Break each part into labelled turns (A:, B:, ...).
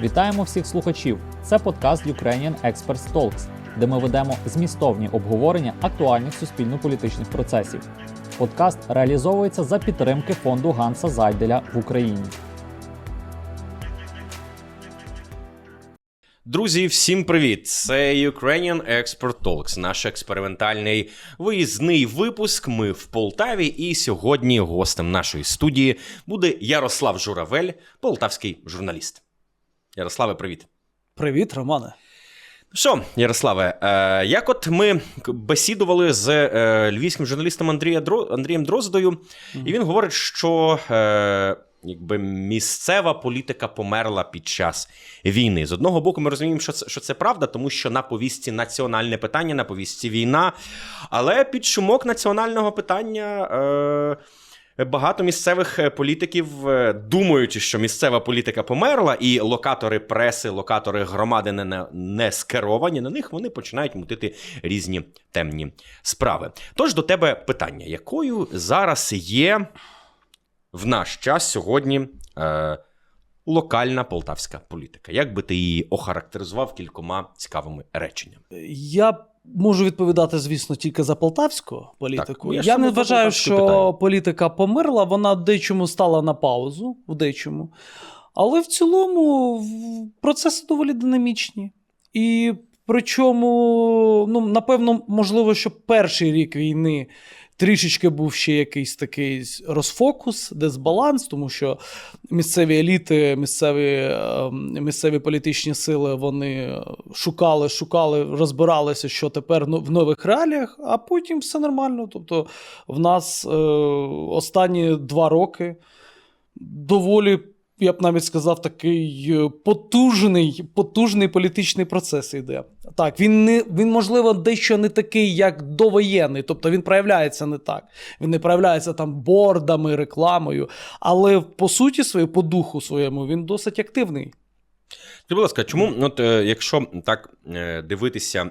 A: Вітаємо всіх слухачів! Це подкаст Ukrainian Experts Talks, де ми ведемо змістовні обговорення актуальних суспільно-політичних процесів. Подкаст реалізовується за підтримки фонду Ганса Зайделя в Україні.
B: Друзі, всім привіт! Це Ukrainian Expert Talks, наш експериментальний виїзний випуск. Ми в Полтаві, і сьогодні гостем нашої студії буде Ярослав Журавель, полтавський журналіст. Ярославе, привіт.
C: Привіт, Романе.
B: Що, Ярославе, е, як от ми бесідували з е, львівським журналістом Андрія Дро, Андрієм Дроздою, і він говорить, що е, якби місцева політика померла під час війни. З одного боку, ми розуміємо, що це, що це правда, тому що на повістці національне питання, на повістці війна. Але під шумок національного питання. Е, Багато місцевих е, політиків, е, думаючи, що місцева політика померла, і локатори преси, локатори громади не, не, скеровані на них, вони починають мутити різні темні справи. Тож до тебе питання: якою зараз є в наш час сьогодні е, локальна полтавська політика? Як би ти її охарактеризував кількома цікавими реченнями?
C: Я можу відповідати, звісно, тільки за полтавську політику.
B: Так, я
C: я не вважаю, що
B: питаю.
C: політика померла, вона в дечому стала на паузу, в дечому. Але в цілому процеси доволі динамічні. І причому, ну, напевно, можливо, що перший рік війни трішечки був ще якийсь такий розфокус, дисбаланс, тому що місцеві еліти, місцеві, е, місцеві політичні сили вони шукали, шукали, розбиралися, що тепер ну, в нових реаліях, а потім все нормально. Тобто, в нас е, останні два роки доволі. Я б навіть сказав, такий е, потужний, потужний політичний процес йде. Так, він не він, можливо, дещо не такий, як довоєнний, тобто він проявляється не так. Він не проявляється там бордами, рекламою, але по суті своєї, по духу своєму, він досить активний.
B: Скажи, будь ласка, чому, от, е, якщо так е, дивитися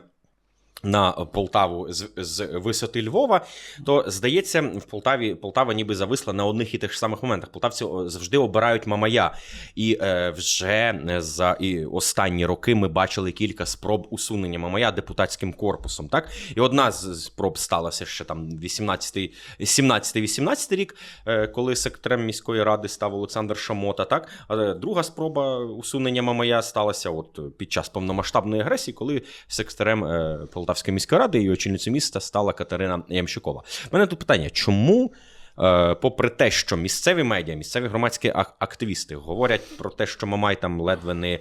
B: на Полтаву з, з висоти Львова, то здається, в Полтаві Полтава ніби зависла на одних і тих ж самих моментах. Полтавці завжди обирають Мамая. І е, вже е, за і останні роки ми бачили кілька спроб усунення Мамая депутатським корпусом. Так? І одна з спроб сталася ще там 18 17-18 рік, е, коли секретарем міської ради став Олександр Шамота. Так? А друга спроба усунення Мамая сталася от під час повномасштабної агресії, коли секретарем е, Полтавської міської ради і очільницею міста стала Катерина Ямщикова. У мене тут питання: чому? е, Попри те, що місцеві медіа, місцеві громадські активісти говорять про те, що Мамай там ледве не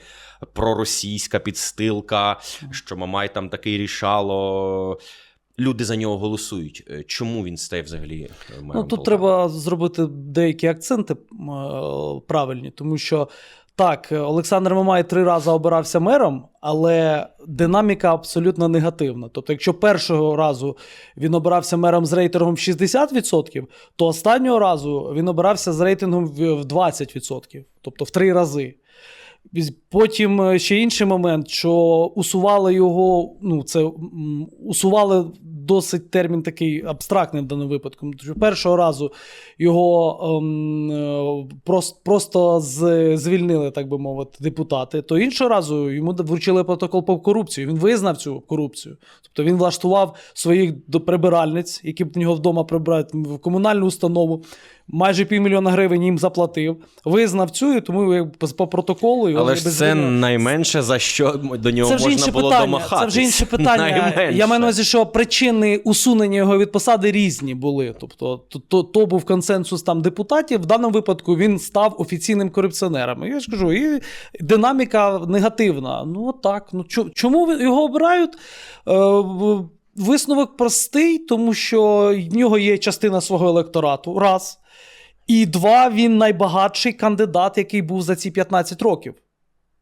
B: проросійська підстилка, що Мамай там такий рішало. Люди за нього голосують. Е, Чому він стає взагалі е,
C: Ну, тут
B: Полтави?
C: треба зробити деякі акценти правильні, тому що так, Олександр Мамай три рази обирався мером, але динаміка абсолютно негативна. Тобто, якщо першого разу він обирався мером з рейтингом 60%, то останнього разу він обирався з рейтингом в в 20%, тобто в три рази. Потім е, ще інший момент, що усували його, ну це усували досить термін такий абстрактний в даному випадку. Першого разу його ем, е, просто, просто звільнили, так би мовити, депутати. То іншого разу йому вручили протокол по корупції. Він визнав цю корупцію. Тобто він влаштував своїх прибиральниць, які б в нього вдома прибирають в комунальну установу. Майже півмільйона гривень їм заплатив, визнав цю, і тому по- протоколу його
B: Але ж це найменше за що до нього
C: Це вже
B: можна
C: інше
B: було
C: питання.
B: домахатись.
C: Це вже інше питання.
B: Найменше.
C: Я маю на увазі, що причини усунення його від посади різні були. Тобто, то, то, то був консенсус там депутатів. В даному випадку він став офіційним корупціонером. Я ж кажу, і динаміка негативна. Ну от так. Ну чому його обирають? Е, Висновок простий, тому що в нього є частина свого електорату. Раз. І два, він найбагатший кандидат, який був за ці 15 років.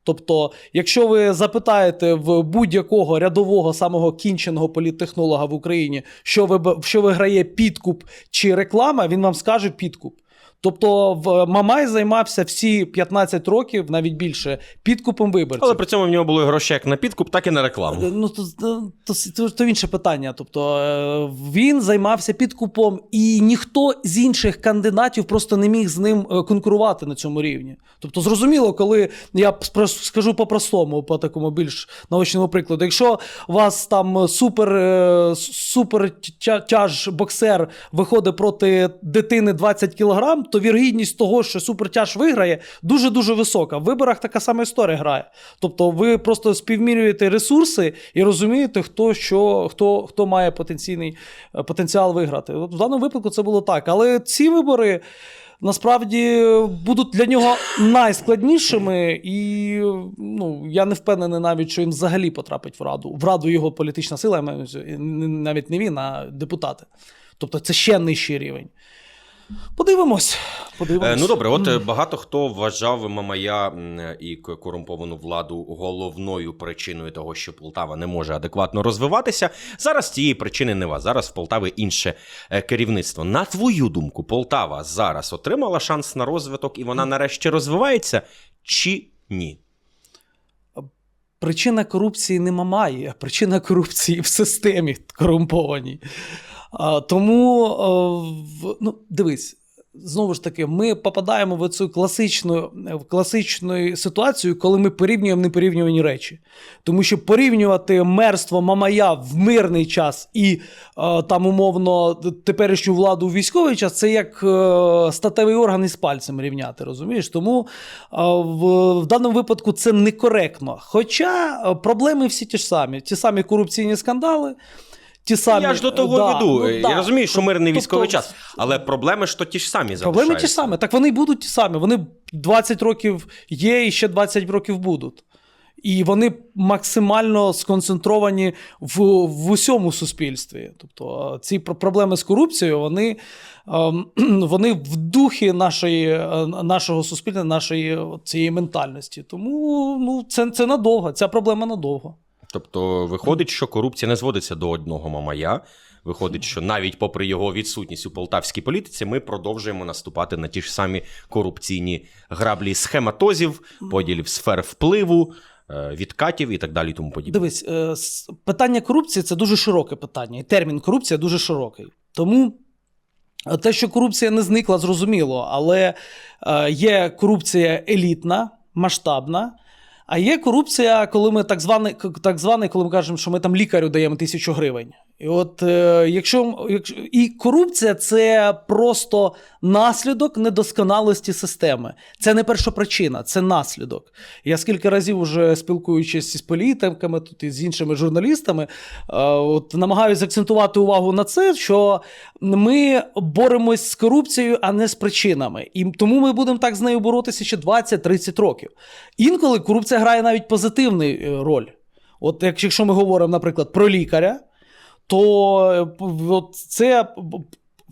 C: Тобто, якщо ви запитаєте в будь-якого рядового самого кінченого політтехнолога в Україні, що ви, що виграє підкуп чи реклама, він вам скаже підкуп. Тобто в Мамай займався всі 15 років, навіть більше, підкупом виборців.
B: Але при цьому в нього були гроші як на підкуп, так і на рекламу.
C: Е, Ну, то, то, то, то, інше питання. Тобто е, він займався підкупом, і ніхто з інших кандидатів просто не міг з ним е, конкурувати на цьому рівні. Тобто, зрозуміло, коли я скажу по-простому, по такому більш наочному прикладу, якщо у вас там супер, е, супер тяж боксер виходить проти дитини 20 кілограм, то вірогідність того, що супертяж виграє, дуже дуже висока. В виборах така сама історія грає. Тобто, ви просто співмірюєте ресурси і розумієте, хто що, хто, хто має потенційний е, потенціал виграти. От в даному випадку це було так. Але ці вибори. Насправді будуть для нього найскладнішими, і ну я не впевнений навіть, що він взагалі потрапить в раду. В раду його політична сила, навіть не він, а депутати. Тобто це ще нижчий рівень. Подивимось. подивимось.
B: Е, Ну добре, от е, багато хто вважав Мамая і корумповану владу головною причиною того, що Полтава не може адекватно розвиватися. Зараз цієї причини нема. Зараз в Полтаві інше е, керівництво. На твою думку, Полтава зараз отримала шанс на розвиток і вона нарешті розвивається чи ні?
C: Причина корупції не Мамаї, а причина корупції в системі корумпованій. А, тому, в- ну, дивись, знову ж таки, ми попадаємо в цю класичну, в класичну ситуацію, коли ми порівнюємо непорівнювані речі. Тому що порівнювати мерство Мамая в мирний час і е, там, умовно, теперішню владу у військовий час, це як е, статевий орган із пальцем рівняти, розумієш? Тому е, в, в даному випадку це некоректно. Хоча проблеми всі ті ж самі: ті самі корупційні скандали. Ті самі,
B: Я ж до того
C: да,
B: веду.
C: ну,
B: Я розумію, що мирний
C: Тобто,
B: військовий час, але проблеми ж то ті ж самі
C: Проблеми ті ж самі. Так вони будуть ті самі. Вони 20 років є і ще 20 років будуть. І вони максимально сконцентровані в, в усьому суспільстві. Тобто е, ці проблеми з корупцією, вони, ем, вони в духі нашої, е, нашого суспільства, нашої цієї ментальності. Тому ну, це, це надовго, ця проблема надовго.
B: Тобто виходить, що корупція не зводиться до одного мамая. Виходить, що навіть попри його відсутність у полтавській політиці, ми продовжуємо наступати на ті ж самі корупційні граблі схематозів, поділів сфер впливу, е, відкатів і так далі. і Тому подібне.
C: Дивись, е, питання корупції це дуже широке питання, і термін корупція дуже широкий. Тому е, те, що корупція не зникла, зрозуміло, але є корупція елітна, масштабна. А є корупція, коли ми так званий, так званий, коли ми кажемо, що ми там лікарю даємо тисячу гривень. І от е, якщо, якщо і корупція це просто наслідок недосконалості системи. Це не першопричина, це наслідок. Я скільки разів уже спілкуючись з політиками, тут і з іншими журналістами, е, от намагаюся акцентувати увагу на це, що ми боремось з корупцією, а не з причинами. І тому ми будемо так з нею боротися ще 20-30 років. Інколи корупція грає навіть позитивну е, роль. От якщо ми говоримо, наприклад, про лікаря, то е, от це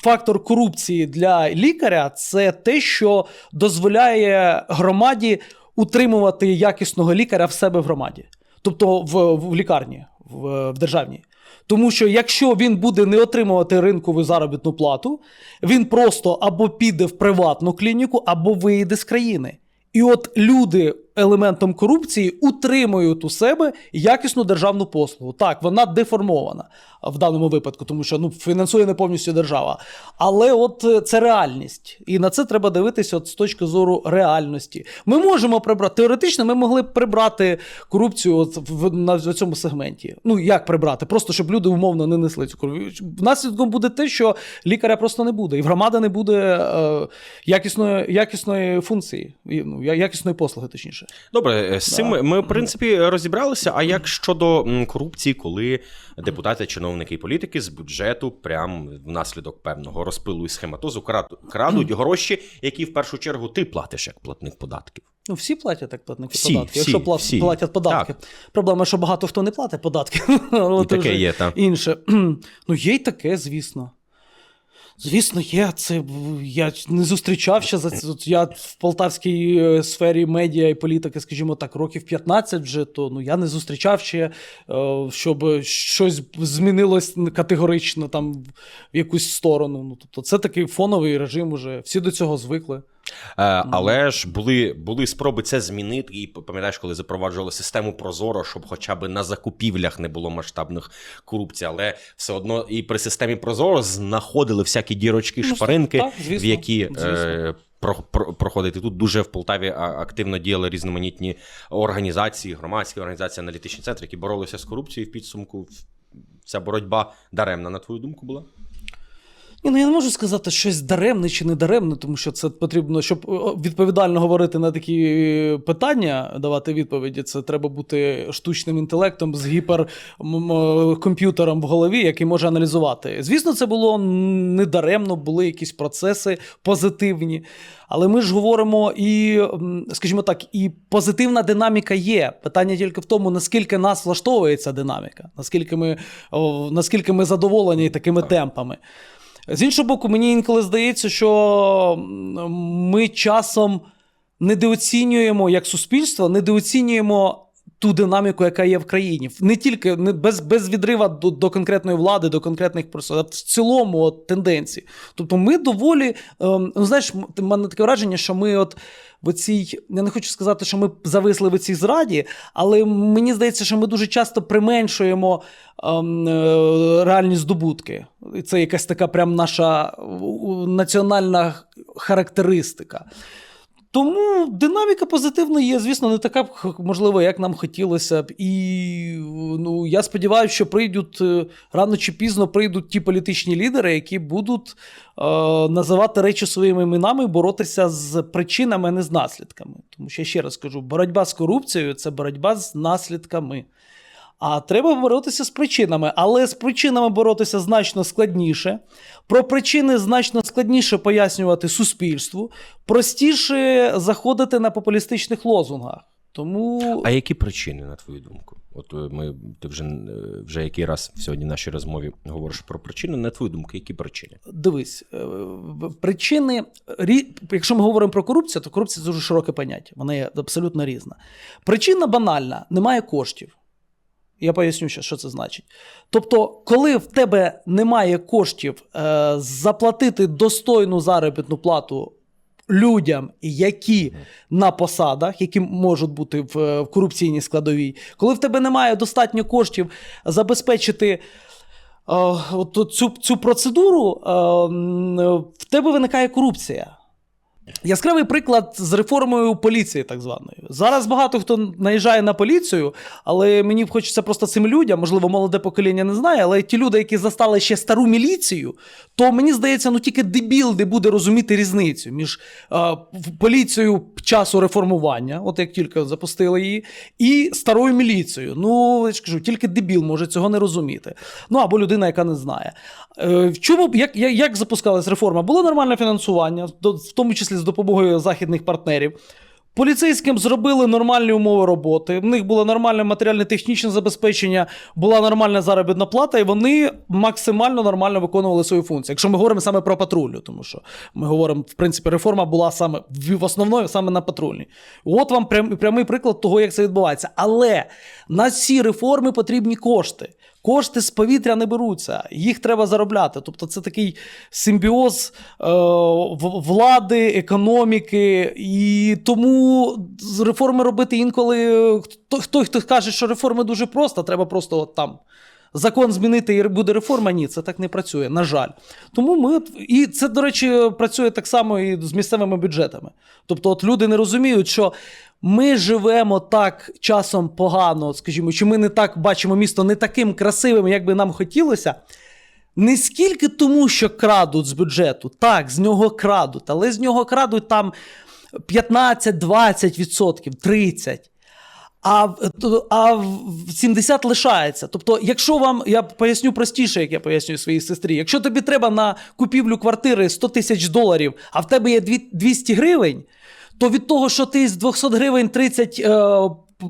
C: фактор корупції для лікаря це те, що дозволяє громаді утримувати якісного лікаря в себе в громаді, тобто в, в лікарні, в, в державній. Тому що якщо він буде не отримувати ринкову заробітну плату, він просто або піде в приватну клініку, або вийде з країни. І от люди елементом корупції утримують у себе якісну державну послугу. Так, вона деформована в даному випадку, тому що ну, фінансує не повністю держава. Але от е, це реальність. І на це треба дивитися от з точки зору реальності. Ми можемо прибрати теоретично, ми могли б прибрати корупцію от в, на в цьому сегменті. Ну як прибрати? Просто щоб люди умовно не несли цю корупцію. Наслідком буде те, що лікаря просто не буде, і в громади не буде е, якісної, якісної функції, ну, якісної послуги, точніше.
B: Добре, е, з цим
C: Да.
B: ми, в принципі, розібралися. А як щодо корупції, коли депутати, чиновники і політики з бюджету, прям внаслідок певного розпилу і схематозу, крадуть, гроші, які в першу чергу ти платиш як платник податків.
C: Ну, всі платять так платники
B: Всі,
C: податки.
B: всі,
C: Якщо пла-
B: всі.
C: платять податки. Проблема, що багато хто не платить податки.
B: І таке
C: вже
B: є, та.
C: Інше. Ну, є й таке, звісно. Звісно, є. Це я не зустрічав ще за це. Я в полтавській е, сфері медіа і політики, скажімо так, років 15 вже, то ну я не зустрічав ще, е, щоб щось змінилось категорично там в якусь сторону. Ну тобто, це такий фоновий режим. Уже всі до цього звикли.
B: Е, але ж були, були спроби це змінити. І пам'ятаєш, коли запроваджували систему Прозоро, щоб хоча б на закупівлях не було масштабних корупцій. Але все одно і при системі Прозоро знаходили всякі дірочки,
C: Ну,
B: шпаринки,
C: так, звісно,
B: в які
C: звісно.
B: е, про, про, проходити. Тут дуже в Полтаві активно діяли різноманітні організації, громадські організації, аналітичні центри, які боролися з корупцією в підсумку. Ця боротьба даремна, на твою думку, була?
C: Ні, ну я не можу сказати щось даремне чи не даремне, тому що це потрібно, щоб відповідально говорити на такі е, питання, давати відповіді. Це треба бути штучним інтелектом з гіперкомп'ютером в голові, який може аналізувати. Звісно, це було не даремно, були якісь процеси позитивні. Але ми ж говоримо і, скажімо так, і позитивна динаміка є. Питання тільки в тому, наскільки нас влаштовує ця динаміка, наскільки ми, наскільки ми задоволені такими темпами. З іншого боку, мені інколи здається, що ми часом недооцінюємо як суспільство, недооцінюємо ту динаміку, яка є в країні. Не тільки не без, без відрива до, до конкретної влади, до конкретних персон, а в цілому от, тенденції. Тобто ми доволі, ем, ну знаєш, в мене таке враження, що ми от. В оцій, я не хочу сказати, що ми зависли в цій зраді, але мені здається, що ми дуже часто применшуємо ем, е, реальні здобутки. Це якась така прям наша національна характеристика. Тому динаміка позитивна є, звісно, не така, можливо, як нам хотілося б. І ну, я сподіваюся, що прийдуть е, рано чи пізно прийдуть ті політичні лідери, які будуть е, називати речі своїми іменами боротися з причинами, а не з наслідками. Тому що я ще раз кажу: боротьба з корупцією це боротьба з наслідками. А треба боротися з причинами, але з причинами боротися значно складніше. Про причини значно складніше пояснювати суспільству, простіше заходити на популістичних лозунгах. Тому
B: А які причини, на твою думку? От е, ми ти вже, е, вже який раз сьогодні в нашій розмові говориш про причини. На твою думку, які причини?
C: дивись, е, причини, якщо ми говоримо про корупцію, то корупція це дуже широке поняття. Вона є абсолютно різна. Причина банальна: немає коштів. Я поясню, що, що це значить. Тобто, коли в тебе немає коштів е, заплатити достойну заробітну плату людям, які на посадах, які можуть бути в, в корупційній складовій, коли в тебе немає достатньо коштів забезпечити. е, от цю, цю процедуру, е, в тебе виникає корупція. Яскравий приклад з реформою поліції, так званої. Зараз багато хто наїжджає на поліцію, але мені хочеться просто цим людям, можливо, молоде покоління не знає, але ті люди, які застали ще стару міліцію, то мені здається, ну тільки дебіл не буде розуміти різницю між е, поліцією часу реформування, от як тільки запустили її, і старою міліцією. Ну, я ж кажу, тільки дебіл може цього не розуміти. Ну або людина, яка не знає. Е, чому як, як, як запускалась реформа? Було нормальне фінансування, в тому числі з допомогою західних партнерів. Поліцейським зробили нормальні умови роботи. В них було нормальне матеріально-технічне забезпечення, була нормальна заробітна плата, і вони максимально нормально виконували свою функцію. Якщо ми говоримо саме про патрульну, тому що ми говоримо, в принципі, реформа була саме в в основному саме на патрульній. От вам прям, прямий приклад того, як це відбувається. Але на ці реформи потрібні кошти. Кошти з повітря не беруться, їх треба заробляти. Тобто це такий симбіоз е, влади, економіки. І тому реформи робити інколи хто, хто, хто каже, що реформи дуже просто, треба просто от там. Закон змінити і буде реформа. Ні, це так не працює, на жаль. Тому ми і це, до речі, працює так само і з місцевими бюджетами. Тобто, от люди не розуміють, що ми живемо так часом погано, скажімо, чи ми не так бачимо місто не таким красивим, як би нам хотілося. Не скільки тому, що крадуть з бюджету, так, з нього крадуть, але з нього крадуть там 15-20%, 30%. А, а в 70 лишається. Тобто, якщо вам, я поясню простіше, як я пояснюю своїй сестрі, якщо тобі треба на купівлю квартири 100 тисяч доларів, а в тебе є дві- 200 гривень, то від того, що ти з 200 гривень 30 е,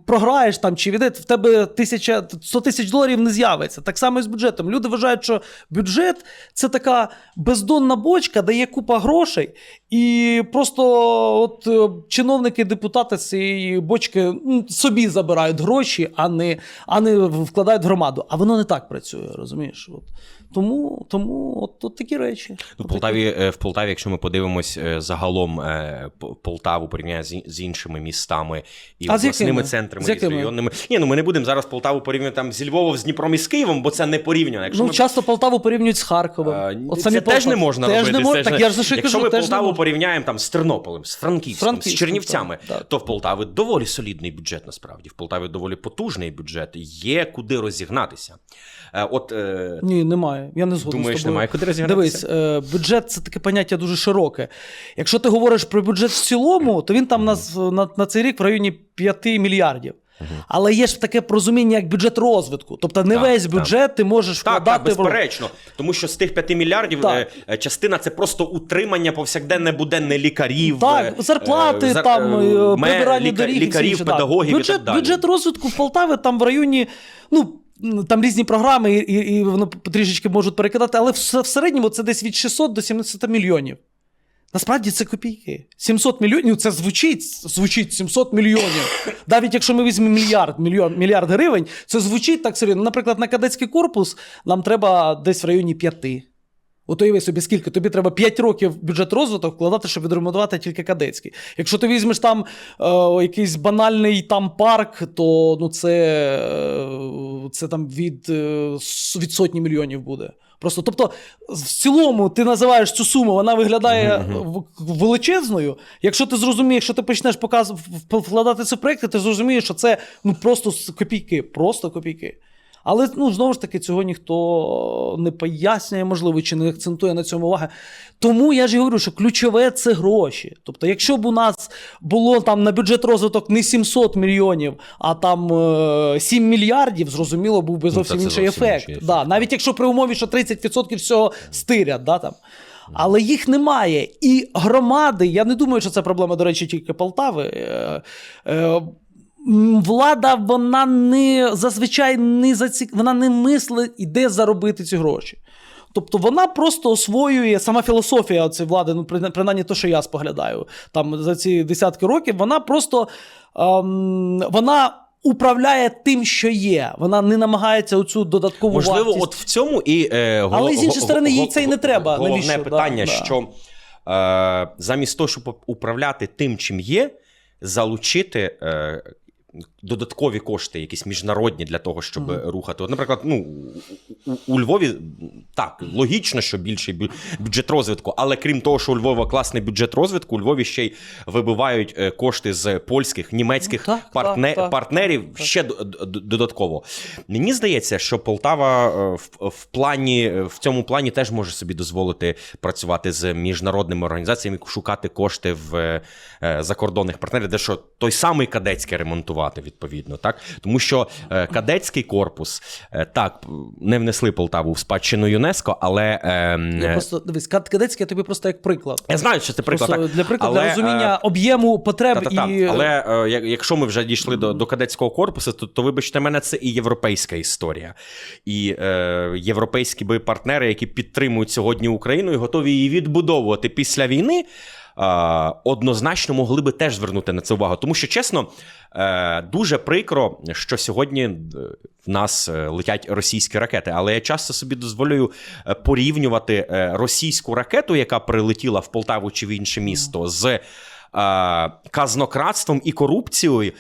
C: програєш там чи віде, в тебе тисяча 100 тисяч доларів не з'явиться. Так само і з бюджетом. Люди вважають, що бюджет це така бездонна бочка, де є купа грошей, і просто от е, чиновники, депутати з цієї бочки собі забирають гроші, а не, а не вкладають в громаду. А воно не так працює, розумієш? От. Тому, тому от, от такі речі.
B: Ну,
C: От
B: в Полтаві, е, в Полтаві, якщо ми подивимось е, загалом Полтаву порівняно з, іншими містами і
C: А
B: обласними центрами
C: З
B: і з районними. Ні, ну ми не будемо зараз Полтаву порівнювати там зі Львовом, з Дніпром і з Києвом, бо це не порівняно. Якщо
C: Ну,
B: ми
C: часто Полтаву порівнюють з Харковом.
B: Е,
C: От
B: це
C: самі
B: теж не можна
C: теж
B: робити.
C: Не мож...
B: це ж
C: Так
B: не-
C: я ж
B: Якщо
C: кажу,
B: ми
C: теж
B: Полтаву. Порівняємо там з Тернополем, з Франківськом, з Чернівцями,
C: так, так.
B: то в Полтаві доволі солідний бюджет насправді. В Полтаві доволі потужний бюджет, є куди розігнатися. Е, От е,
C: Ні, немає. Я не згоден
B: думаєш,
C: з тобою.
B: немає куди розігнатися?
C: Дивись, е, бюджет це таке поняття дуже широке. Якщо ти говориш про бюджет в цілому, то він там на, на, на цей рік в районі 5 мільярдів. Але є ж таке розуміння, як бюджет розвитку. Тобто не
B: Так,
C: весь
B: так.
C: бюджет ти можеш
B: Так,
C: вкладати
B: так,
C: в
B: безперечно. Тому що з тих 5 мільярдів
C: Так.
B: е, е, частина це просто утримання повсякденне буденне лікарів.
C: Так,
B: е,
C: зарплати,
B: зар-
C: там, прибирання
B: ліка-
C: доріг,
B: лікарів,
C: так.
B: педагогів
C: бюджет,
B: і так далі.
C: Бюджет розвитку в Полтави там в районі, ну, там різні програми, і, і, і воно трішечки можуть перекидати, але в, в середньому це десь від 600 до 700 мільйонів. Насправді це копійки. 700 мільйонів це звучить, звучить 700 мільйонів. Навіть якщо ми візьмемо мільярд, мільйон, мільярд гривень, це звучить так серйозно. Наприклад, на кадетський корпус нам треба десь в районі 5. От уяви собі, скільки тобі треба 5 років бюджет розвиток вкладати, щоб відремонтувати тільки кадетський. Якщо ти візьмеш там е, якийсь банальний там парк, то ну це, е, це там від, е, від сотні мільйонів буде. Просто, тобто, в цілому ти називаєш цю суму, вона виглядає величезною. Якщо ти зрозумієш, що ти почнеш показ... в- вкладати це в проекти, ти зрозумієш, що це ну, просто копійки, просто копійки. Але ну знову ж таки цього ніхто не пояснює, можливо, чи не акцентує на цьому уваги. Тому я ж і говорю, що ключове це гроші. Тобто, якщо б у нас було там на бюджет розвиток не 700 мільйонів, а там е, 7 мільярдів, зрозуміло, був би зовсім
B: це
C: інший
B: зовсім
C: ефект.
B: ефект.
C: Да, навіть якщо при умові, що 30% всього стирять, да, там. Але їх немає. І громади, я не думаю, що це проблема, до речі, тільки Полтави. Е, е, Влада, вона не зазвичай не зацік... вона не мислить, іде заробити ці гроші. Тобто вона просто освоює сама філософія цієї влади, ну при- принаймні те, що я споглядаю там за ці десятки років, вона просто ем, вона управляє тим, що є. Вона не намагається оцю додаткову
B: Можливо,
C: вартість.
B: от в цьому і е, голо-
C: Але, з іншої сторони, їй це й не треба.
B: Головне
C: Навіщо?
B: Питання,
C: да.
B: що е, замість того, щоб управляти тим, чим є, залучити. Е, Додаткові кошти, якісь міжнародні для того, щоб
C: Мгм.
B: рухати. От, наприклад, ну у, у- Львові так логічно, що більший бюджет розвитку, але крім того, що у Львова класний бюджет розвитку, у Львові ще й вибивають е, кошти з польських, німецьких
C: Ну, так,
B: партне-
C: так, так.
B: партнерів ще д- д- додатково. Мені здається, що Полтава е, в, в плані в цьому плані теж може собі дозволити працювати з міжнародними організаціями, шукати кошти в е, закордонних партнерів, де що той самий кадетський ремонтувати відповідно, так тому що е, кадетський корпус е, так не внесли Полтаву в спадщину ЮНЕСКо, але е,
C: Я просто дивись, кад- кадетський я тобі просто як приклад.
B: я знаю, що це приклад
C: Просто
B: так.
C: для прикладу, для розуміння
B: е,
C: об'єму потреб
B: та-та-та.
C: і
B: Але е, як- якщо ми вже дійшли до, до кадетського корпусу, то, то вибачте мене, це і європейська історія. І е, європейські би партнери, які підтримують сьогодні Україну і готові її відбудовувати після війни. Однозначно могли би теж звернути на це увагу. Тому що, чесно, е, дуже прикро, що сьогодні е, в нас е, летять російські ракети. Але я часто собі дозволюю порівнювати російську ракету, яка прилетіла в Полтаву чи в інше місто, з казнократством і корупцією.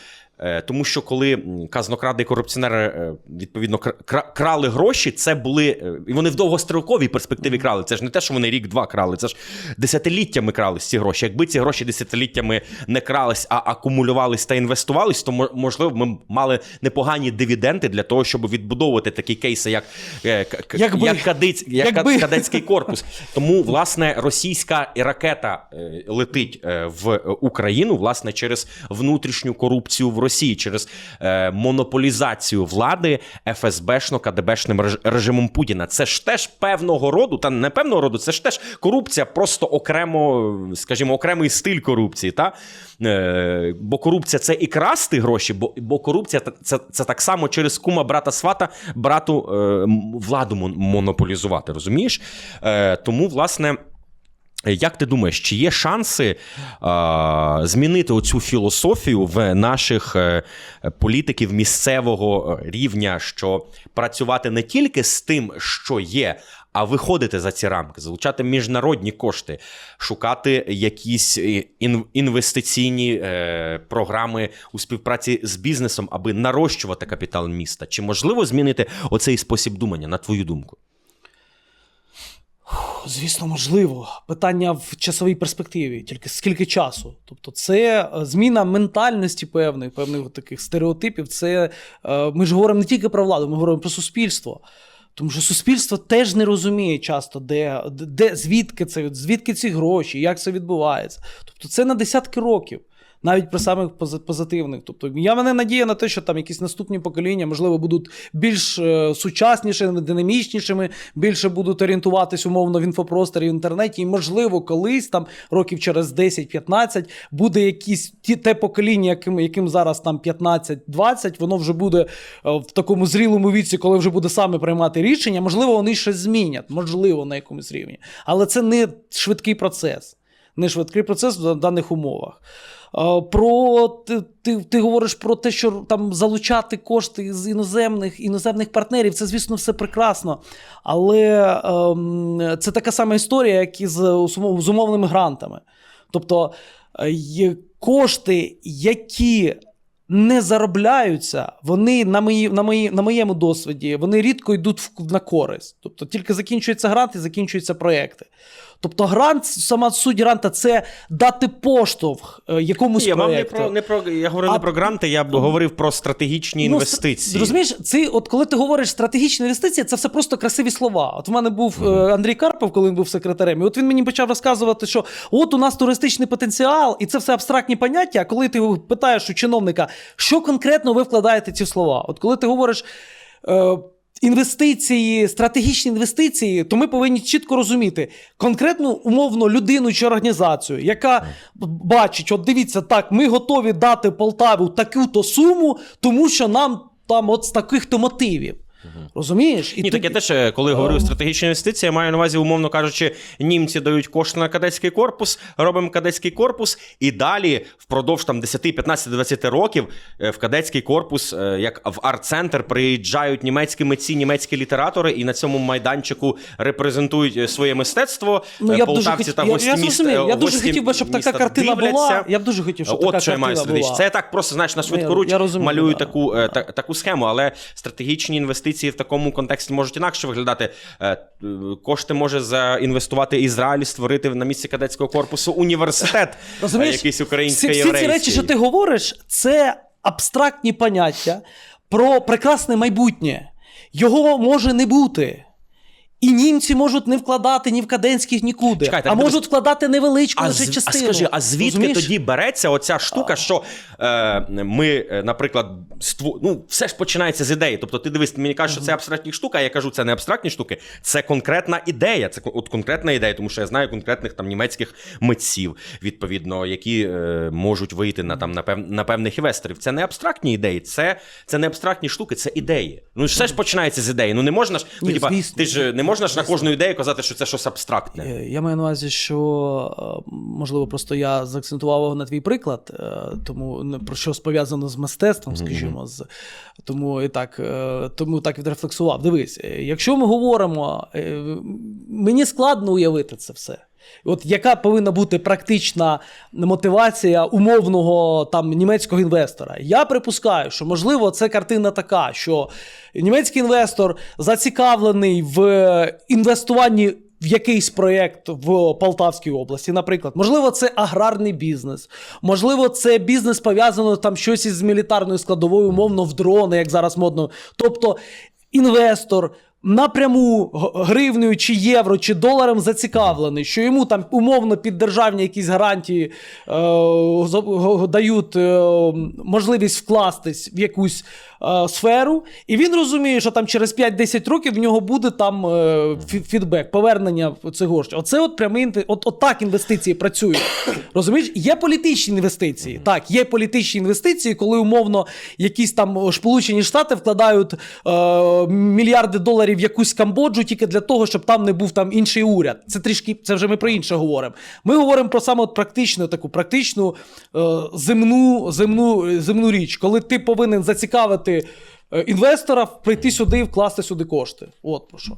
B: Е, Тому що коли казнокради і корупціонери е, відповідно кра- кра- крали гроші, це були е, і вони в довгостроковій перспективі крали. Це ж не те, що вони рік-два крали, це ж десятиліттями крались ці гроші. Якби ці гроші десятиліттями не крались, а акумулювались та інвестувались, то мо- можливо ми мали непогані дивіденди для того, щоб відбудовувати такі кейси, як,
C: Якби-
B: як, кадиць, як
C: якби.
B: кадетський корпус. Тому, власне, російська ракета летить в Україну, власне, через внутрішню корупцію в Росії. Росії через е, монополізацію влади ФСБшно-КДБшним режимом Путіна. Це ж теж певного роду, та не певного роду, це ж теж корупція, просто окремо, скажімо, окремий стиль корупції. Та? Е, бо корупція це і красти гроші, бо, бо корупція це, це так само через кума брата свата брату е, владу монополізувати. Розумієш? Е, тому, власне. Як ти думаєш, чи є шанси а, змінити оцю філософію в наших е, політиків місцевого рівня, що працювати не тільки з тим, що є, а виходити за ці рамки, залучати міжнародні кошти, шукати якісь ін- інвестиційні е, програми у співпраці з бізнесом, аби нарощувати капітал міста? Чи можливо змінити оцей спосіб думання, на твою думку?
C: Звісно, можливо. Питання в часовій перспективі, тільки скільки часу. Тобто, це е, зміна ментальності певних, певних таких стереотипів. Це е, ми ж говоримо не тільки про владу, ми говоримо про суспільство. Тому що суспільство теж не розуміє часто, де, де звідки це, звідки ці гроші, як це відбувається. Тобто, це на десятки років. Навіть при самих пози- позитивних. Тобто я мене надія на те, що там якісь наступні покоління, можливо, будуть більш е, сучаснішими, динамічнішими, більше будуть орієнтуватись умовно в інфопросторі в інтернеті. І, можливо, колись там років через 10-15 буде якісь ті, те покоління, яким, яким зараз там 15-20, воно вже буде е, в такому зрілому віці, коли вже буде саме приймати рішення. Можливо, вони щось змінять, можливо, на якомусь рівні. Але це не швидкий процес. Не швидкий процес в даних умовах. Про ти, ти, ти говориш про те, що там залучати кошти з іноземних іноземних партнерів. Це, звісно, все прекрасно. Але ем, це така сама історія, як і з, з умовними грантами. Тобто е, кошти, які не заробляються, вони на, мої, на, мої, на моєму досвіді вони рідко йдуть в, на користь. Тобто тільки закінчується грант і закінчуються проекти. Тобто грант, сама суть гранта це дати поштовх е, якомусь
B: Ні, я, мав не про, не про, я говорив
C: А-
B: не про гранти, я б говорив про стратегічні
C: Ну,
B: інвестиції.
C: Розумієш, це от коли ти говориш стратегічні інвестиції, це все просто красиві слова. От в мене був е, Андрій Карпов, коли він був секретарем, і от він мені почав розказувати, що от у нас туристичний потенціал, і це все абстрактні поняття. А коли ти питаєш у чиновника, що конкретно ви вкладаєте ці слова? От коли ти говориш. Інвестиції, стратегічні інвестиції, то ми повинні чітко розуміти конкретну умовно людину чи організацію, яка бачить, от дивіться, так, ми готові дати Полтаву таку-то суму, тому що нам там от з таких-то мотивів. Розумієш?
B: Ні, так я теж, е, коли говорю стратегічні інвестиції, я маю на увазі, умовно кажучи, німці дають кошти на кадетський корпус, робимо кадетський корпус, і далі впродовж там 10, 15, 20 років е, в кадетський корпус, е, як в арт-центр, приїжджають німецькі митці, німецькі літератори, і на цьому майданчику репрезентують е, своє мистецтво.
C: Ну,
B: Е,
C: я б дуже
B: Полтавці
C: хотів,
B: та
C: я,
B: гості
C: я зрозумів. Я
B: е,
C: дуже хотів би, щоб така картина була. Я б дуже хотів, щоб
B: От
C: така
B: що я маю
C: картина була.
B: Це я так просто знаєш на швидку
C: Я-
B: руч
C: я розумію,
B: малюю
C: да.
B: таку, е, та- таку схему, але стратегічні інвестиції в такому контексті можуть інакше виглядати. Е, е, Кошти може заінвестувати Ізраїль, створити на місці кадетського корпусу університет, Розумієш, якийсь
C: всі,
B: український
C: всі ці речі, що ти говориш, це абстрактні поняття про прекрасне майбутнє. Його може не бути. І німці можуть не вкладати ні в Каденських нікуди,
B: Чекайте,
C: а можуть вкладати невеличку
B: А,
C: лише
B: з- а
C: частину.
B: скажи, а звідки
C: Розумієш?
B: тоді береться оця штука, що е, ми, е, наприклад, ству... ну, все ж починається з ідеї. Тобто, ти дивись, мені кажеш, що це абстрактні штуки, а я кажу, це не абстрактні штуки, це конкретна ідея. Це от конкретна ідея, тому що я знаю конкретних там німецьких митців, відповідно, які е, можуть вийти на там на, пев... на певних інвесторів. Це не абстрактні ідеї, це, це не абстракні штуки, це ідеї. Ну все ж починається з ідеї. Ну не можна ж, ну,
C: Ні,
B: типа, ти ж не можна ж на кожну ідею казати, що це щось абстрактне.
C: Е, Я маю на увазі, що е, можливо, просто я заакцентував на твій приклад, е, тому не про що пов'язано з мистецтвом, скажімо, з тому і так, тому так відрефлексував. Дивись, якщо ми говоримо, мені складно уявити це все. От яка повинна бути практична мотивація умовного там німецького інвестора? Я припускаю, що можливо це картина така, що німецький інвестор зацікавлений в інвестуванні в якийсь проєкт в Полтавській області, наприклад, можливо, це аграрний бізнес, можливо, це бізнес пов'язано там щось із мілітарною складовою, умовно в дрони, як зараз модно. Тобто інвестор напряму гривнею, чи євро, чи доларом зацікавлений, що йому там умовно під державні якісь гарантії е, дають е, можливість вкластись в якусь е, сферу, і він розуміє, що там через 5-10 років в нього буде там е, фідбек, повернення цих коштів. Оце от прямий от, от так інвестиції працюють. Розумієш, є політичні інвестиції. Так, є політичні інвестиції, коли умовно якісь там Сполучені Штати вкладають е, мільярди доларів в якусь Камбоджу тільки для того, щоб там не був там інший уряд. Це трішки, це вже ми про інше говоримо. Ми говоримо про саме от практичну таку практичну е, земну, земну, земну річ, коли ти повинен зацікавити. е, Інвестора прийти сюди і вкласти сюди кошти. От про що.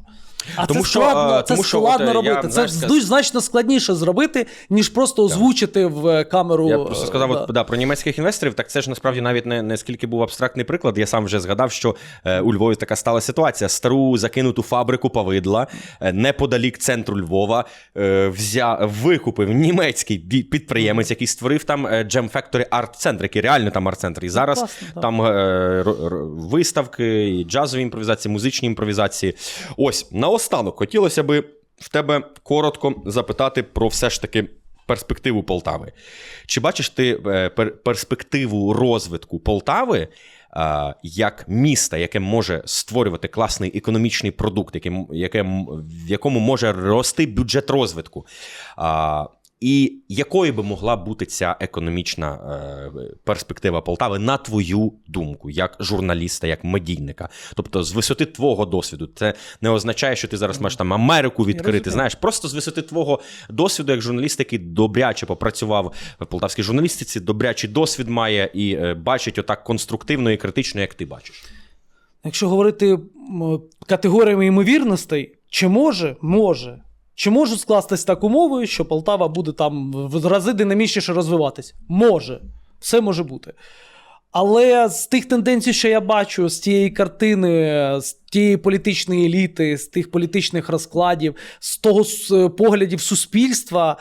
C: А
B: Тому
C: це
B: що,
C: складно,
B: е,
C: це
B: тому що
C: складно
B: от, е,
C: робити.
B: я,
C: це дуже значно складніше зробити, ніж просто озвучити в е, камеру.
B: Я просто сказав
C: да.
B: от, да, про німецьких інвесторів. Так це ж насправді навіть не, не скільки був абстрактний приклад. Я сам вже згадав, що е, у Львові така стала ситуація. Стару закинуту фабрику повидла е, неподалік центру Львова е, взя, викупив німецький підприємець, який створив там е, Gem Factory Art Center, який реально там арт-центр. І зараз
C: класно,
B: там е, р- р- виставки, і джазові імпровізації, музичні імпровізації. Ось наостанок хотілося би в тебе коротко запитати про все ж таки. Перспективу Полтави. Чи бачиш ти е, перспективу розвитку Полтави е, як міста, яке може створювати класний економічний продукт, яке, яке, в якому може рости бюджет розвитку? І якою би могла бути ця економічна е, перспектива Полтави, на твою думку, як журналіста, як медійника? Тобто, з висоти твого досвіду, це не означає, що ти зараз маєш там Америку відкрити. Знаєш, просто з висоти твого досвіду, як журналіст, який добряче попрацював в полтавській журналістиці, добрячий досвід має і е, бачить отак конструктивно і критично, як ти бачиш.
C: Якщо говорити категоріями ймовірностей, чи може, може. Чи можуть скластись так умови, що Полтава буде там в рази динамічніше розвиватись? Може. Все може бути. Але з тих тенденцій, що я бачу, з тієї картини, з тієї політичної еліти, з тих політичних розкладів, з того с- поглядів суспільства,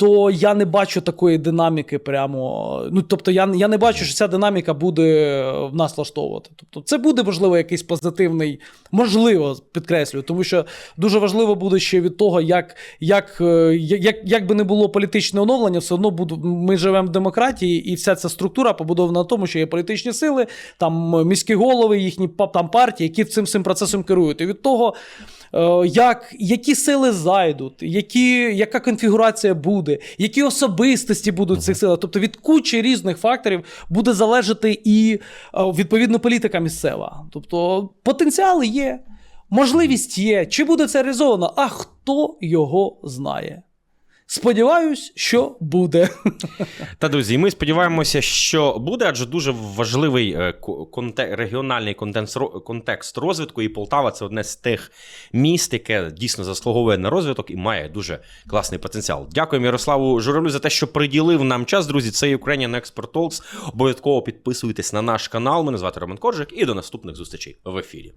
C: то я не бачу такої динаміки прямо. Ну, тобто, я, я не бачу, що ця динаміка буде в нас влаштовувати. Тобто, це буде, можливо, якийсь позитивний, можливо, підкреслюю, тому що дуже важливо буде ще від того, як, як, е, як, як би не було політичне оновлення, все одно буду, ми живемо в демократії, і вся ця структура побудована на тому, що є політичні сили, там міські голови, їхні там партії, які цим цим процесом керують. І від того. Е, Як, які сили зайдуть, які, яка конфігурація буде, які особистості будуть в цих силах. Тобто від кучі різних факторів буде залежати і е, відповідно політика місцева. Тобто потенціал є, можливість є. Чи буде це реалізовано? А хто його знає? Сподіваюсь, що буде.
B: Та друзі, ми сподіваємося, що буде, адже дуже важливий е, конте- регіональний контекст, контекст розвитку. І Полтава це одне з тих міст, яке дійсно заслуговує на розвиток і має дуже класний потенціал. Дякуємо Ярославу Журавлю за те, що приділив нам час. Друзі, це Ukrainian Expert Talks. Обов'язково підписуйтесь на наш канал. Мене звати Роман Коржик, і до наступних зустрічей в ефірі.